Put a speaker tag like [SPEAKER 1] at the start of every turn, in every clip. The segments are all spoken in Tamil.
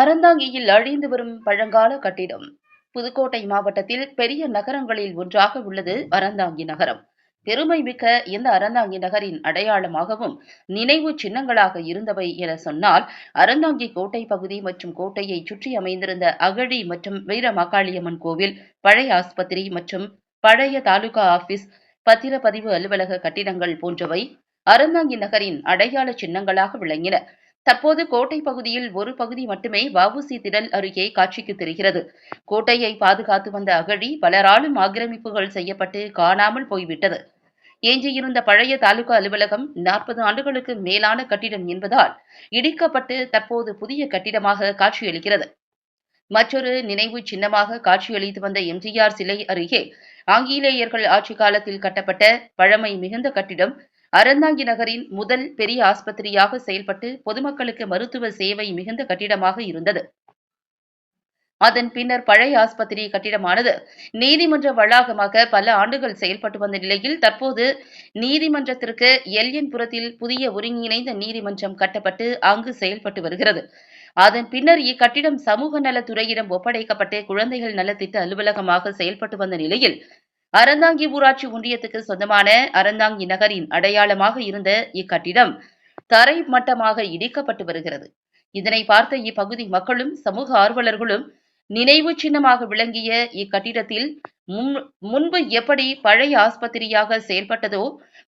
[SPEAKER 1] அறந்தாங்கியில் அழிந்து வரும் பழங்கால கட்டிடம். புதுக்கோட்டை மாவட்டத்தில் பெரிய நகரங்களில் ஒன்றாக உள்ளது அறந்தாங்கி நகரம். பெருமை மிக்க இந்த அறந்தாங்கி நகரின் அடையாளமாகவும் நினைவு சின்னங்களாக இருந்தவை என சொன்னால் அறந்தாங்கி கோட்டை பகுதி மற்றும் கோட்டையை சுற்றி அமைந்திருந்த அகழி மற்றும் வீரமாக்காளியம்மன் கோவில் பழைய ஆஸ்பத்திரி மற்றும் பழைய தாலுகா ஆபீஸ் பத்திரப்பதிவு அலுவலக கட்டிடங்கள் போன்றவை அறந்தாங்கி நகரின் அடையாள சின்னங்களாக விளங்கின. தற்போது கோட்டை பகுதியில் ஒரு பகுதி மட்டுமே வவுசி திடல் அருகே காட்சிக்கு தெரிகிறது. கோட்டையை பாதுகாத்து வந்த அகழி பலராலும் ஆக்கிரமிப்புகள் செய்யப்பட்டு காணாமல் போய்விட்டது. எஞ்சியிருந்த பழைய தாலுகா அலுவலகம் நாற்பது ஆண்டுகளுக்கு மேலான கட்டிடம் என்பதால் இடிக்கப்பட்டு தற்போது புதிய கட்டிடமாக காட்சியளிக்கிறது. மற்றொரு நினைவு சின்னமாக காட்சியளித்து வந்த எம்ஜிஆர் சிலை அருகே ஆங்கிலேயர்கள் ஆட்சி காலத்தில் கட்டப்பட்ட பழமை மிகுந்த கட்டிடம் அறந்தாங்கி நகரின் முதல் பெரிய ஆஸ்பத்திரியாக செயல்பட்டு பொதுமக்களுக்கு மருத்துவ சேவை மிகுந்த கட்டிடமாக இருந்தது. அதன் பின்னர் பழைய ஆஸ்பத்திரி கட்டிடமானது நீதிமன்ற வளாகமாக பல ஆண்டுகள் செயல்பட்டு வந்த நிலையில் தற்போது நீதிமன்றத்திற்கு எல்யன்புரத்தில் புதிய ஒருங்கிணைந்த நீதிமன்றம் கட்டப்பட்டு அங்கு செயல்பட்டு வருகிறது. அதன் பின்னர் இக்கட்டிடம் சமூக நலத்துறையிடம் ஒப்படைக்கப்பட்டு குழந்தைகள் நலத்திட்ட அலுவலகமாக செயல்பட்டு வந்த நிலையில் அறந்தாங்கி ஊராட்சி ஒன்றியத்துக்கு சொந்தமான அறந்தாங்கி நகரின் அடையாளமாக இருந்த இக்கட்டிடம் தரை மட்டமாக இடிக்கப்பட்டு வருகிறது. இதனை பார்த்த இப்பகுதி மக்களும் சமூக ஆர்வலர்களும் நினைவு சின்னமாக விளங்கிய இக்கட்டிடத்தில் முன்பு எப்படி பழைய ஆஸ்பத்திரியாக செயல்பட்டதோ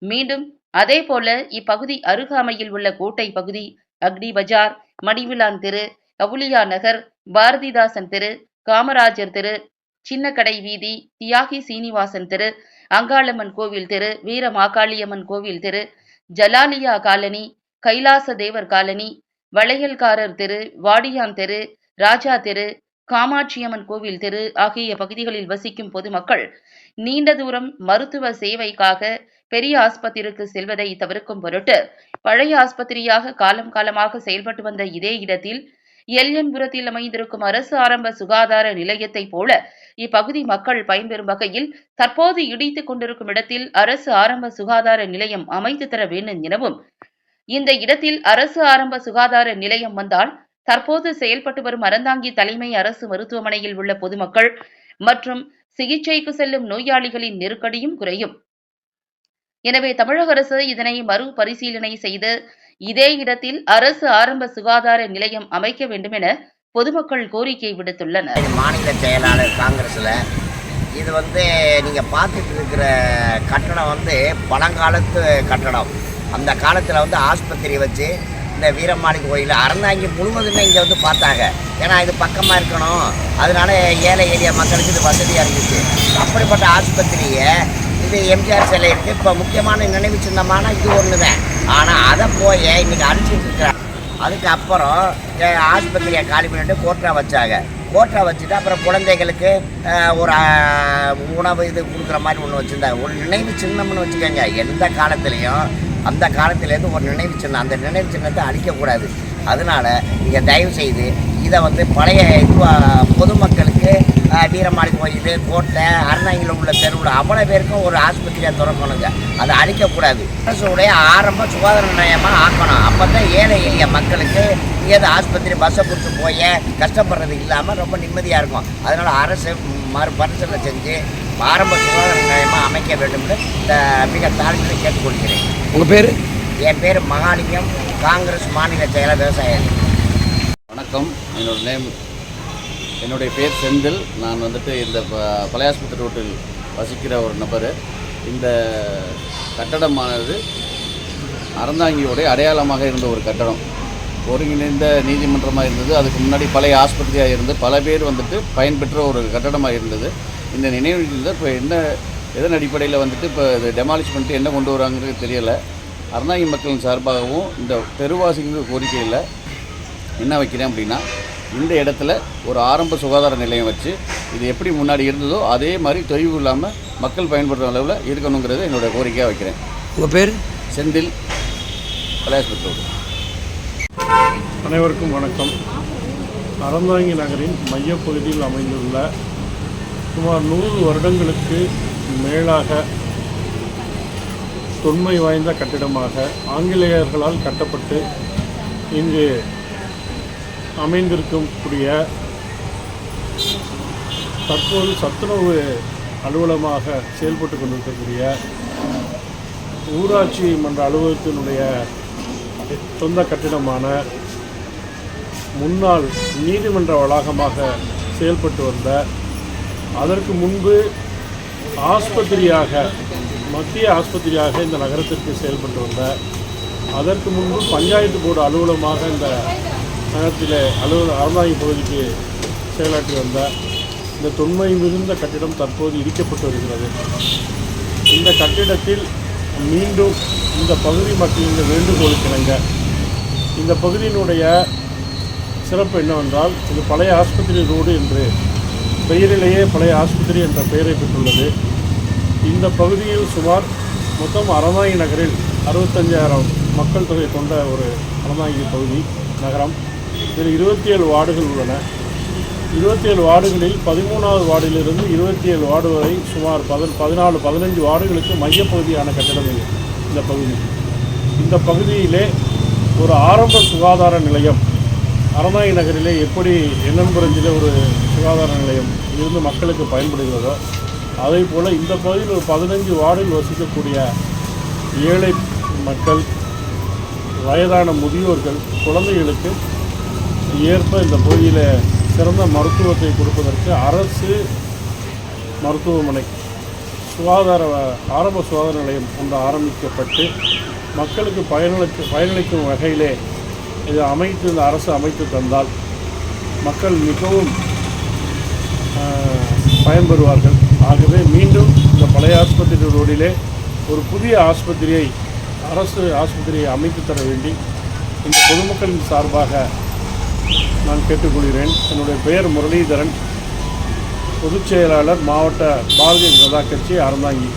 [SPEAKER 1] மீண்டும் அதே போல இப்பகுதி அருகாமையில் உள்ள கோட்டை பகுதி அக்னி பஜார் மணிவிலான் தெரு அவுலியா நகர் பாரதிதாசன் தெரு காமராஜர் தெரு சின்னக்கடை வீதி தியாகி சீனிவாசன் தெரு அங்காளம்மன் கோவில் தெரு வீரமாகாளியம்மன் கோவில் தெரு ஜலாலியா காலனி கைலாச தேவர் காலனி வளையல்காரர் தெரு வாடியான் தெரு ராஜா தெரு காமாட்சியம்மன் கோவில் தெரு ஆகிய பகுதிகளில் வசிக்கும் பொதுமக்கள் நீண்ட தூரம் மருத்துவ சேவைக்காக பெரிய ஆஸ்பத்திரிக்கு செல்வதை தவிர்க்கும் பொருட்டு பழைய ஆஸ்பத்திரியாக காலம் காலமாக செயல்பட்டு வந்த இதே இடத்தில் எல்என்புரத்தில் அமைந்திருக்கும் அரசு ஆரம்ப சுகாதார நிலையத்தை போல இப்பகுதி மக்கள் பயன்பெறும் வகையில் தற்போது இடித்துக் கொண்டிருக்கும் இடத்தில் அரசு ஆரம்ப சுகாதார நிலையம் அமைத்து தர வேண்டும் எனவும் இந்த இடத்தில் அரசு ஆரம்ப சுகாதார நிலையம் வந்தால் தற்போது செயல்பட்டு வரும் அறந்தாங்கி தலைமை அரசு மருத்துவமனையில் உள்ள பொதுமக்கள் மற்றும் சிகிச்சைக்கு செல்லும் நோயாளிகளின் நெருக்கடியும் குறையும். எனவே தமிழக அரசு இதனை மறுபரிசீலனை செய்து இதே இடத்தில் அரசு ஆரம்ப சுகாதார நிலையம் அமைக்க வேண்டும் என பொதுமக்கள் கோரிக்கை விடுத்துள்ளனர்.
[SPEAKER 2] இது மாநில செயலாளர் காங்கிரஸில். இது வந்து நீங்கள் பார்த்துட்டு இருக்கிற கட்டடம் வந்து பழங்காலத்து கட்டடம். அந்த காலத்தில் வந்து ஆஸ்பத்திரி வச்சு இந்த வீரமாளி கோயில் அறந்தாங்கி முழுவதுமே இங்கே வந்து பார்த்தாங்க. ஏன்னா இது பக்கமாக இருக்கணும். அதனால ஏழை ஏரியா மக்களுக்கு இது வசதியாக இருந்துச்சு. அப்படிப்பட்ட ஆஸ்பத்திரியை இது எம்ஜிஆர் சிலை இருக்குது இப்போ முக்கியமான நினைவு சின்னமான இது ஒன்று தான் ஆனால் அதை போய் இன்றைக்கி அழிச்சிட்டு இருக்கிறாங்க. அதுக்கப்புறம் ஆஸ்பத்திரியை காலி பண்ணிட்டு கோட்டா வச்சாங்க. கோட்டா வச்சுட்டு அப்புறம் குழந்தைகளுக்கு ஒரு உணவு இது கொடுக்குற மாதிரி ஒன்று வச்சுருந்தாங்க. ஒரு நினைவு சின்னம்னு வச்சுக்கோங்க. எந்த காலத்துலேயும் அந்த காலத்துலேருந்து ஒரு நினைவு சின்னம். அந்த நினைவு சின்னத்தை அழிக்கக்கூடாது. அதனால நீங்கள் தயவு செய்து இதை வந்து பழைய இதுவாக பொதுமக்களுக்கு வீரமாளி கோயில் கோட்டை அருணாங்கில உள்ள தெருவில் அவ்வளோ பேருக்கும் ஒரு ஆஸ்பத்திரியை திறக்கணுங்க. அதை அழிக்கக்கூடாது. அரசுடைய ஆரம்ப சுகாதார நிலையமாக ஆக்கணும். அப்போ தான் ஏழை எளிய மக்களுக்கு ஏதோ ஆஸ்பத்திரி பஸ்ஸை பிடிச்சி போய் கஷ்டப்படுறது இல்லாமல் ரொம்ப நிம்மதியாக இருக்கும். அதனால் அரசு மறுபரிசீலனை செஞ்சு ஆரம்ப சுகாதார நிலையமாக அமைக்க வேண்டும்னு இந்த மிக தாழ்மையை கேட்டுக்கொள்கிறேன்.
[SPEAKER 3] உங்கள் பேர்?
[SPEAKER 2] என் பேர் மகாலிங்கம் காங்கிரஸ் மாநில செயலர் விவசாயி.
[SPEAKER 4] வணக்கம். என்னோட நேம் என்னுடைய பேர் செந்தில். நான் வந்துட்டு இந்த ப- பழைய ஆஸ்பத்திரி ரோட்டில் வசிக்கிற ஒரு நபர். இந்த கட்டடமானது அறந்தாங்கியோடைய அடையாளமாக இருந்த ஒரு கட்டடம். ஒருங்கிணைந்த நீதிமன்றமாக இருந்தது. அதுக்கு முன்னாடி பழைய ஆஸ்பத்திரியாக இருந்து பல பேர் வந்துட்டு பயன்பெற்ற ஒரு கட்டடமாக இருந்தது. இந்த நினைவு இப்போ என்ன எதன் அடிப்படையில் வந்துட்டு இப்போ இது டெமாலிஷ் பண்ணிட்டு என்ன கொண்டு வராங்கிறது தெரியலை. அறந்தாங்கி மக்களின் சார்பாகவும் இந்த தெருவாசிகள் கோரிக்கையில் என்ன வைக்கிறேன் அப்படின்னா இந்த இடத்துல ஒரு ஆரம்ப சுகாதார நிலையம் வச்சு இது எப்படி முன்னாடி இருந்ததோ அதே மாதிரி தொய்வு இல்லாமல் மக்கள் பயன்படுற அளவில் இருக்கணுங்கிறது என்னோட கோரிக்கையாக வைக்கிறேன்.
[SPEAKER 3] உங்கள் பேர்?
[SPEAKER 4] செந்தில் பழையாஸ்பத்திரி
[SPEAKER 5] அனைவருக்கும் வணக்கம். அறந்தாங்கி நகரின் மையப்பகுதியில் அமைந்துள்ள சுமார் நூறு வருடங்களுக்கு மேலாக தொன்மை வாய்ந்த கட்டிடமாக ஆங்கிலேயர்களால் கட்டப்பட்டு இங்கு அமைந்திருக்கக்கூடிய தற்போது சத்துணவு அலுவலமாக செயல்பட்டு கொண்டிருக்கக்கூடிய ஊராட்சி மன்ற அலுவலகத்தினுடைய சொந்த கட்டிடமான முன்னாள் நீதிமன்ற வளாகமாக செயல்பட்டு வந்த அதற்கு முன்பு ஆஸ்பத்திரியாக மத்திய ஆஸ்பத்திரியாக இந்த நகரத்திற்கு செயல்பட்டு வந்த அதற்கு முன்பு பஞ்சாயத்து போர்டு அலுவலமாக இந்த நகரத்திலே அலுவலக அறந்தாங்கி பகுதிக்கு செயலாற்றி வந்த இந்த தொன்மை மிகுந்த கட்டிடம் தற்போது இடிக்கப்பட்டு வருகிறது. இந்த கட்டிடத்தில் மீண்டும் இந்த பகுதி மக்களின் வேண்டுகோளுக்கிணங்க இந்த பகுதியினுடைய சிறப்பு என்னவென்றால் இது பழைய ஆஸ்பத்திரி ரோடு என்று பெயரிலேயே பழைய ஆஸ்பத்திரி என்ற பெயரை பெற்றுள்ளது. இந்த பகுதியில் சுமார் மொத்தம் அறந்தாங்கி நகரில் அறுபத்தஞ்சாயிரம் மக்கள் தொகை கொண்ட ஒரு அறநாயகி பகுதி நகரம். இதில் இருபத்தி ஏழு வார்டுகள் உள்ளன. இருபத்தி ஏழு வார்டுகளில் பதிமூணாவது வார்டிலிருந்து இருபத்தி ஏழு வார்டு வரை சுமார் பதன் பதினாலு பதினஞ்சு வார்டுகளுக்கு மையப்பகுதியான கட்டிடம் இது இந்த பகுதி. இந்த பகுதியிலே ஒரு ஆரம்ப சுகாதார நிலையம் அறநாய் நகரிலே எப்படி எண்ணன்புரஞ்சிலே ஒரு சுகாதார நிலையம் இருந்து மக்களுக்கு பயன்படுகிறதோ அதே போல் இந்த பகுதியில் ஒரு பதினஞ்சு வார்டில் வசிக்கக்கூடிய ஏழை மக்கள் வயதான முதியோர்கள் குழந்தைகளுக்கு ஏற்ப இந்த பகுதியில் சிறந்த மருத்துவத்தை கொடுப்பதற்கு அரசு மருத்துவமனை சுகாதார ஆரம்ப சுகாதார நிலையம் ஒன்று ஆரம்பிக்கப்பட்டு மக்களுக்கு பயனளிக்க பயனளிக்கும் வகையிலே இது அமைத்து இந்த அரசு அமைத்து தந்தால் மக்கள் மிகவும் பயன்பெறுவார்கள். ஆகவே மீண்டும் இந்த பழைய ஆஸ்பத்திரி ரோடிலே ஒரு புதிய ஆஸ்பத்திரியை அரசு ஆஸ்பத்திரியை அமைத்து தர வேண்டி இந்த பொதுமக்களின் சார்பாக நான் கேட்டுக்கொள்கிறேன். என்னுடைய பெயர் முரளிதரன். பொதுச் செயலாளர் மாவட்ட பாரதிய ஜனதா கட்சி அறந்தாங்கி.